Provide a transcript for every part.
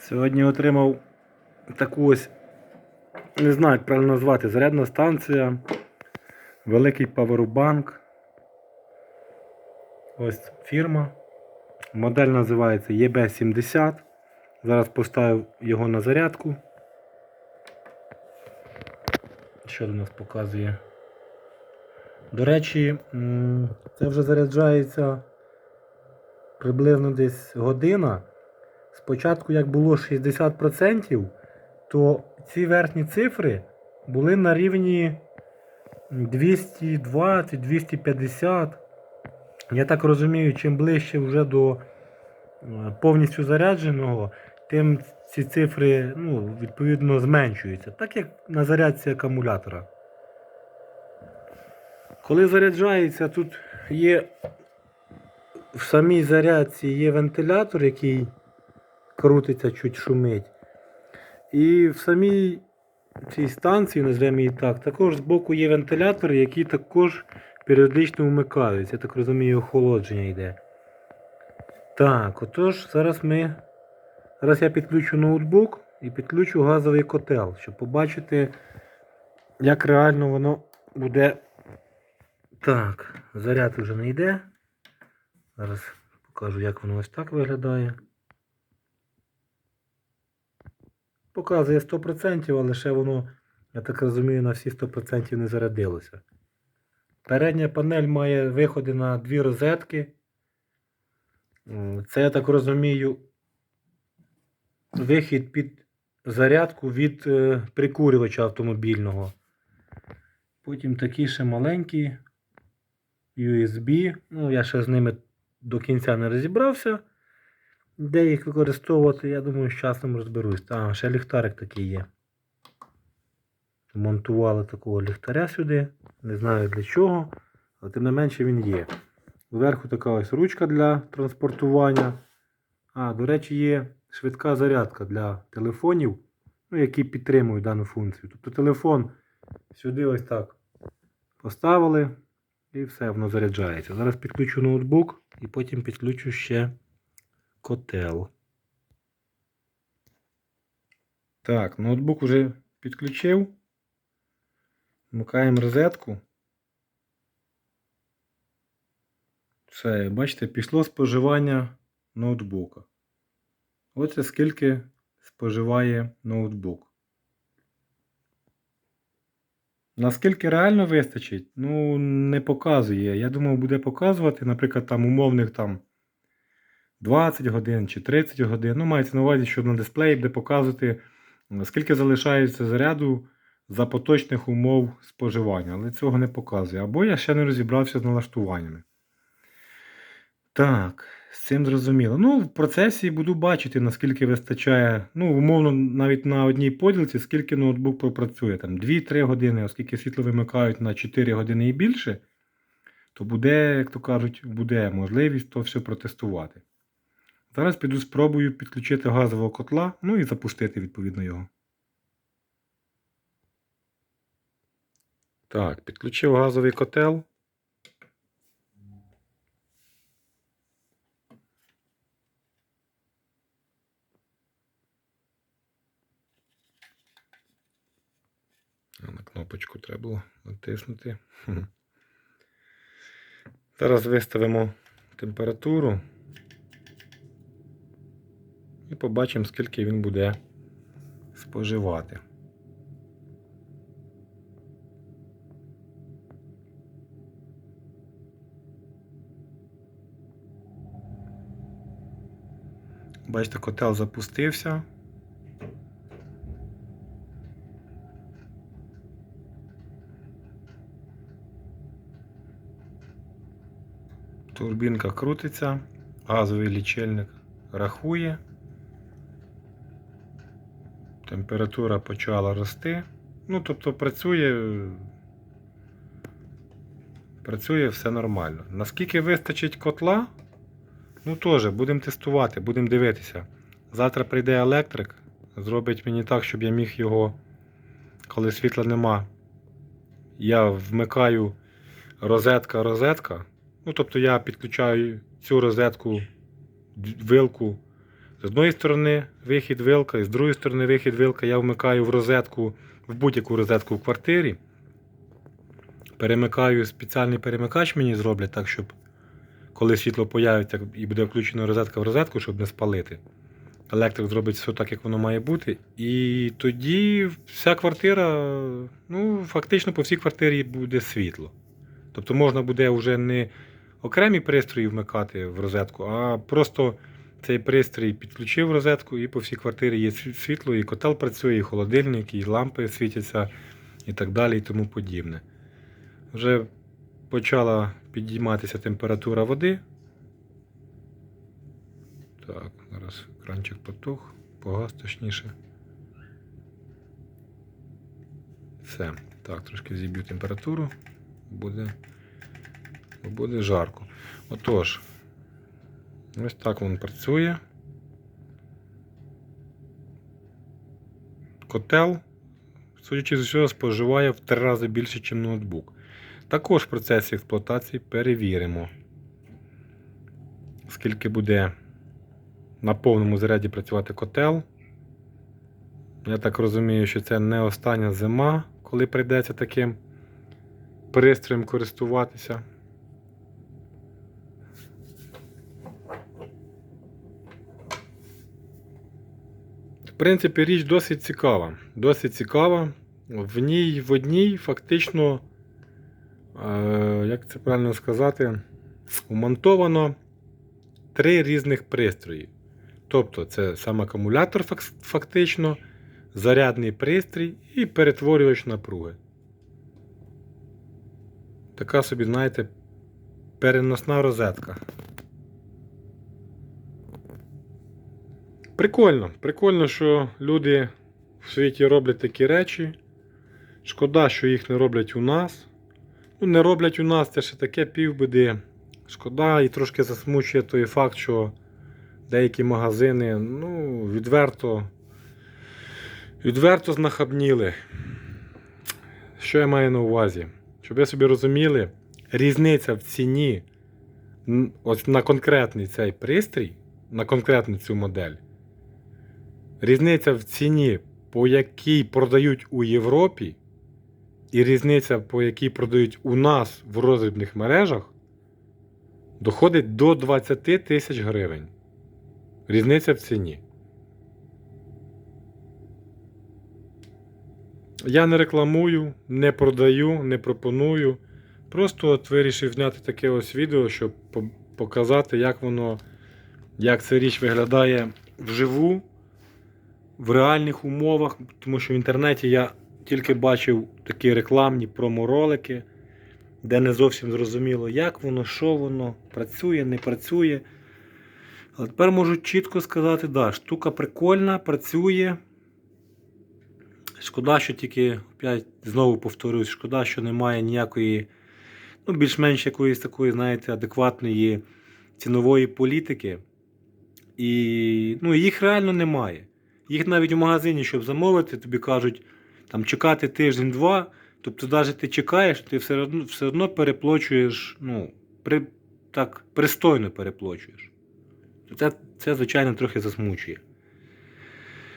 Сьогодні отримав таку ось, не знаю, як правильно назвати, зарядна станція, великий павербанк. Ось фірма. Модель називається EB70. Зараз поставив його на зарядку. Що до нас показує? До речі, це вже заряджається приблизно десь година. Спочатку, як було 60%, то ці верхні цифри були на рівні 220-250. Я так розумію, чим ближче вже до е, повністю зарядженого, тим ці цифри ну, відповідно зменшуються, так як на зарядці акумулятора. Коли заряджається, тут є в самій зарядці є вентилятор, який крутиться, чуть шумить. І в самій цій станції, назвемо її так, також збоку є вентилятори, які також періодично вмикаються. Я так розумію, охолодження йде. Так, отож, зараз ми. Зараз я підключу ноутбук і підключу газовий котел, щоб побачити, як реально воно буде. Так, заряд вже не йде. Зараз покажу, як воно ось так виглядає. Показує 100%, але ще воно, я так розумію, на всі 100% не зарядилося. Передня панель має виходи на дві розетки. Це, я так розумію, вихід під зарядку від е, прикурювача автомобільного. Потім такі ще маленькі USB. Ну, я ще з ними до кінця не розібрався. Де їх використовувати, я думаю, з часом розберусь. А, ще ліхтарик такий є. Монтували такого ліхтаря сюди. Не знаю для чого, але тим не менше він є. Зверху така ось ручка для транспортування. А, до речі, є швидка зарядка для телефонів, ну, які підтримують дану функцію. Тобто телефон сюди ось так поставили і все, воно заряджається. Зараз підключу ноутбук і потім підключу ще котел. Так, ноутбук вже підключив. Вмикаємо розетку. Все, бачите, пішло споживання ноутбука. Оце скільки споживає ноутбук. Наскільки реально вистачить, ну, не показує. Я думав, буде показувати, наприклад, там умовних там 20 годин чи 30 годин. Ну, мається на увазі, що на дисплеї буде показувати, скільки залишається заряду за поточних умов споживання. Але цього не показує. Або я ще не розібрався з налаштуваннями. Так, з цим зрозуміло. Ну, в процесі буду бачити, наскільки вистачає, ну, умовно, навіть на одній поділці, скільки ноутбук пропрацює. Там 2-3 години, оскільки світло вимикають на 4 години і більше, то буде, як то кажуть, буде можливість то все протестувати. Зараз піду спробую підключити газового котла, ну і запустити відповідно його. Так, підключив газовий котел. На кнопочку треба було натиснути. Зараз виставимо температуру і побачимо, скільки він буде споживати. Бачите, котел запустився. Турбінка крутиться, газовий лічильник рахує. Температура почала рости. Ну, тобто працює. Працює все нормально. Наскільки вистачить котла? Ну теж, будемо тестувати, будемо дивитися. Завтра прийде електрик, зробить мені так, щоб я міг його, коли світла нема, я вмикаю розетка-розетка. Ну, тобто я підключаю цю розетку, вилку З одної сторони вихід вилка, і з другої сторони вихід вилка я вмикаю в розетку, в будь-яку розетку в квартирі. Перемикаю спеціальний перемикач мені зроблять так, щоб коли світло появиться і буде включена розетка в розетку, щоб не спалити. Електрик зробить все так, як воно має бути. І тоді вся квартира, ну, фактично по всій квартирі буде світло. Тобто можна буде вже не окремі пристрої вмикати в розетку, а просто цей пристрій підключив розетку, і по всій квартирі є світло, і котел працює, і холодильник, і лампи світяться, і так далі, і тому подібне. Вже почала підійматися температура води. Так, зараз кранчик потух, погас точніше. Все. Так, трошки зіб'ю температуру. Буде, буде жарко. Отож, ось так він працює. Котел, судячи з усього, споживає в три рази більше, ніж ноутбук. Також в процесі експлуатації перевіримо, скільки буде на повному заряді працювати котел. Я так розумію, що це не остання зима, коли прийдеться таким пристроєм користуватися. Принципі, річ досить цікава. Досить цікава. В ній в одній фактично, е, як це правильно сказати, умонтовано три різних пристрої. Тобто, це сам акумулятор фактично, зарядний пристрій і перетворювач напруги. Така собі, знаєте, переносна розетка. Прикольно. Прикольно, що люди в світі роблять такі речі. Шкода, що їх не роблять у нас. Ну, не роблять у нас, це ще таке півбіди. Шкода і трошки засмучує той факт, що деякі магазини, ну, відверто, відверто знахабніли. Що я маю на увазі? Щоб ви собі розуміли, різниця в ціні ось на конкретний цей пристрій, на конкретну цю модель. Різниця в ціні, по якій продають у Європі, і різниця, по якій продають у нас в роздрібних мережах, доходить до 20 тисяч гривень. Різниця в ціні. Я не рекламую, не продаю, не пропоную. Просто от вирішив зняти таке ось відео, щоб показати, як воно, як ця річ виглядає вживу, в реальних умовах. Тому що в інтернеті я тільки бачив такі рекламні проморолики, де не зовсім зрозуміло, як воно, що воно, працює, не працює. Але тепер можу чітко сказати, да, штука прикольна, працює. Шкода, що тільки, опять, знову повторюсь, шкода, що немає ніякої, ну, більш-менш якоїсь такої, знаєте, адекватної цінової політики. І ну, їх реально немає. Їх навіть у магазині, щоб замовити, тобі кажуть, там чекати тиждень-два. Тобто, навіть ти чекаєш, ти все одно, все одно переплачуєш, ну, при, так, пристойно переплачуєш. Це, це, звичайно, трохи засмучує.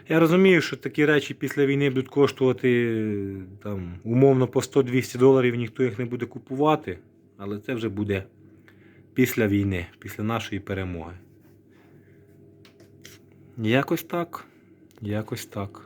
Я розумію, що такі речі після війни будуть коштувати там, умовно по 100-200 доларів, ніхто їх не буде купувати, але це вже буде після війни, після нашої перемоги. Якось так. Якось так.